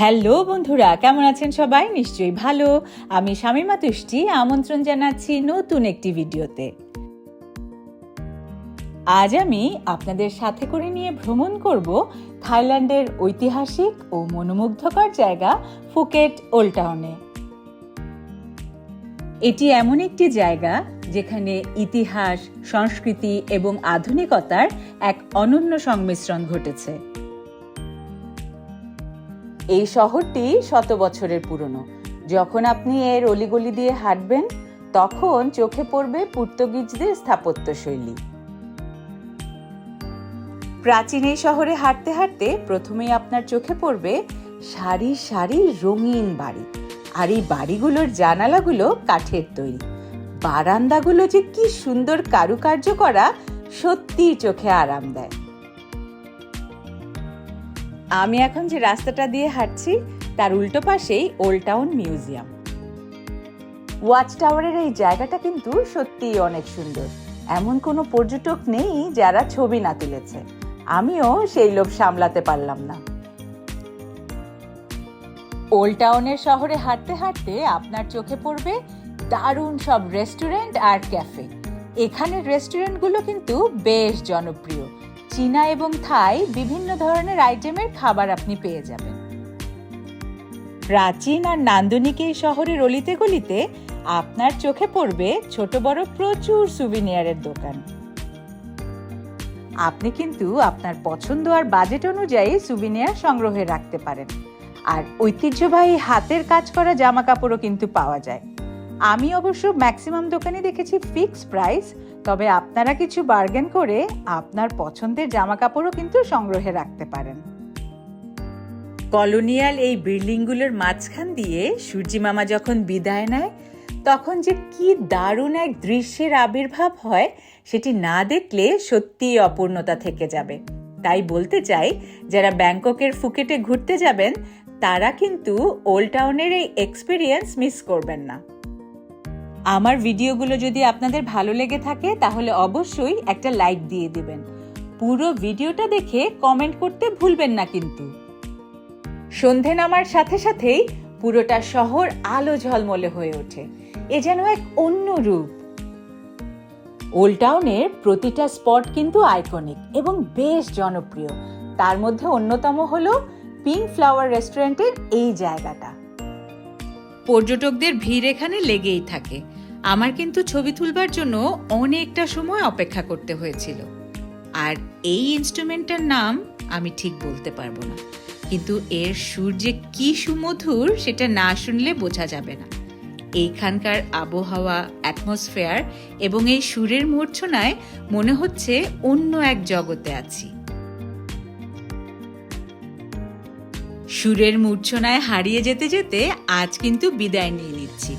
Hello বন্ধুরা, কেমন আছেন সবাই? নিশ্চয়ই ভালো। আমি শামিমা তুষ্টি, আমন্ত্রণ জানাচ্ছি নতুন একটি ভিডিওতে। আজ আমি আপনাদের সাথে করে নিয়ে ভ্রমণ করব থাইল্যান্ডের ঐতিহাসিক ও মনোমুগ্ধকর জায়গা ফুকেট ওল্ড টাউনে। এটি এমন একটি জায়গা যেখানে ইতিহাস, সংস্কৃতি এবং আধুনিকতার এক অনন্য সংমিশ্রণ ঘটেছে। এই শহরটি শত বছরের পুরনো। যখন আপনি এর অলিগলি দিয়ে হাঁটবেন, তখন চোখে পড়বে পর্তুগিজদের স্থাপত্য শৈলী প্রাচীন এই শহরে হাঁটতে হাঁটতে প্রথমেই আপনার চোখে পড়বে সারি সারি রঙিন বাড়ি। আর এই বাড়িগুলোর জানালাগুলো কাঠের তৈরি। বারান্দাগুলো যে কি সুন্দর কারুকার্য করা সত্যিই চোখে আরাম দেয়। আমি এখন যে রাস্তাটা দিয়ে হাঁটছি, তার উল্টো পাশেই ওল্ড টাউন মিউজিয়াম ওয়াচ টাওয়ারের এই জায়গাটা কিন্তু সত্যিই অনেক সুন্দর। এমন কোনো পর্যটক নেই যারা ছবি না তুলেছে। আমিও সেই লোভ সামলাতে পারলাম না। ওল্ড টাউনের শহরে হাঁটতে হাঁটতে আপনার চোখে পড়বে দারুণ সব রেস্টুরেন্ট আর ক্যাফে এখানের রেস্টুরেন্টগুলো কিন্তু বেশ জনপ্রিয়। চীনা এবং থাই বিভিন্ন ধরনের আইটেমের খাবার আপনি পেয়ে যাবেন। প্রাচীন আর নান্দনিক এই শহরের অলিতে গলিতে আপনার চোখে পড়বে ছোট বড় প্রচুর সুভিনিয়ারের দোকান। আপনি কিন্তু আপনার পছন্দ আর বাজেট অনুযায়ী সুভিনিয়ার সংগ্রহে রাখতে পারেন। আর ঐতিহ্যবাহী হাতের কাজ করা জামা কাপড়ও কিন্তু পাওয়া যায়। আমি অবশ্য ম্যাক্সিমাম দোকানে দেখেছি ফিক্স প্রাইস তবে আপনারা কিছু বার্গেন করে আপনার পছন্দের জামা কাপড়ও কিন্তু সংগ্রহে রাখতে পারেন। কলোনিয়াল এই বিল্ডিংগুলোর মাঝখান দিয়ে সূর্যি মামা যখন বিদায় নেয়, তখন যে কি দারুণ এক দৃশ্যের আবির্ভাব হয়, সেটি না দেখলে সত্যিই অপূর্ণতা থেকে যাবে। তাই বলতে চাই, যারা ব্যাংককের ফুকেটে ঘুরতে যাবেন, তারা কিন্তু ওল্ড টাউনের এই এক্সপিরিয়েন্স মিস করবেন না। আমার ভিডিওগুলো যদি আপনাদের ভালো লেগে থাকে, তাহলে অবশ্যই একটা লাইক দিয়ে দেবেন। পুরো ভিডিওটা দেখে কমেন্ট করতে ভুলবেন না কিন্তু। সন্ধে নামার সাথে সাথেই পুরোটা শহর আলো ঝলমলে হয়ে ওঠে। এ যেন এক অন্য রূপ। ওল্ড টাউনের প্রতিটা স্পট কিন্তু আইকনিক এবং বেশ জনপ্রিয়। তার মধ্যে অন্যতম হলো পিঙ্ক ফ্লাওয়ার রেস্টুরেন্টের এই জায়গাটা। পর্যটকদের ভিড় এখানে লেগেই থাকে। আমার কিন্তু ছবি তুলবার জন্য অনেকটা সময় অপেক্ষা করতে হয়েছিল। আর এই ইনস্ট্রুমেন্টটার নাম আমি ঠিক বলতে পারব না। কিন্তু এর সুর যে কি সুমধুর সেটা না শুনলে বোঝা যাবে না। এইখানকার আবহাওয়া অ্যাটমসফেয়ার এবং এই সুরের মূর্ছনায় মনে হচ্ছে অন্য এক জগতে আছি। সুরের মূর্ছনায় হারিয়ে যেতে যেতে আজ কিন্তু বিদায় নিয়ে নিচ্ছি।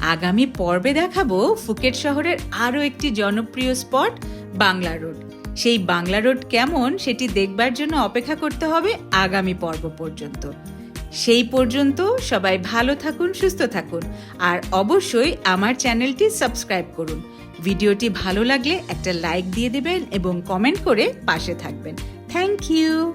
আগামী পর্বে দেখাবো ফুকেট শহরের আরও একটি জনপ্রিয় স্পট, বাংলা রোড। সেই বাংলা রোড কেমন সেটি দেখবার জন্য অপেক্ষা করতে হবে আগামী পর্ব পর্যন্ত। সেই পর্যন্ত সবাই ভালো থাকুন, সুস্থ থাকুন, আর অবশ্যই আমার চ্যানেলটি সাবস্ক্রাইব করুন। ভিডিওটি ভালো লাগলে একটা লাইক দিয়ে দেবেন এবং কমেন্ট করে পাশে থাকবেন। Thank you.